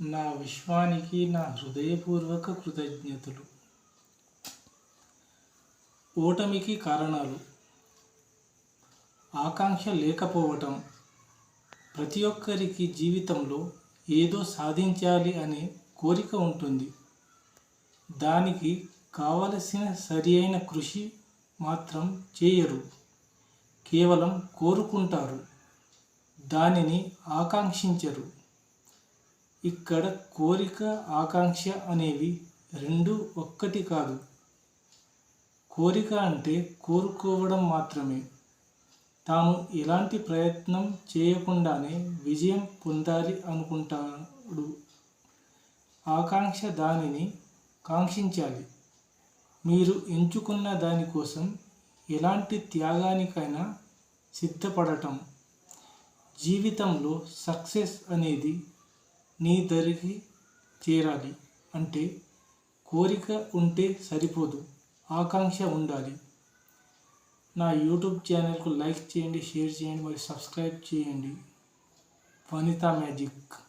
నా విశ్వానికి నా హృదయపూర్వక కృతజ్ఞతలు. ఓటమికి కారణాలు. ఆకాంక్ష లేకపోవటం. ప్రతి ఒక్కరికి జీవితంలో ఏదో సాధించాలి అనే కోరిక ఉంటుంది. దానికి కావలసిన సరి అయిన కృషి మాత్రం చేయరు. కేవలం కోరుకుంటారు. దానిని ఆకాంక్షించరు. ఇక్కడ కోరిక ఆకాంక్ష అనేవి రెండు ఒక్కటి కాదు. కోరిక అంటే కోరుకోవడం మాత్రమే. తాము ఎలాంటి ప్రయత్నం చేయకుండానే విజయం పొందాలి అనుకుంటాడు. ఆకాంక్ష దానిని కాంక్షించాలి. మీరు ఎంచుకున్న దానికోసం ఎలాంటి త్యాగానికైనా సిద్ధపడటం. జీవితంలో సక్సెస్ అనేది నీ దరికి చేరాలి అంటే కోరిక ఉంటే సరిపోదు ఆకాంక్ష ఉండాలి. నా యూట్యూబ్ ఛానల్కు లైక్ చేయండి షేర్ చేయండి మరియు సబ్స్క్రైబ్ చేయండి. వనితా మ్యాజిక్.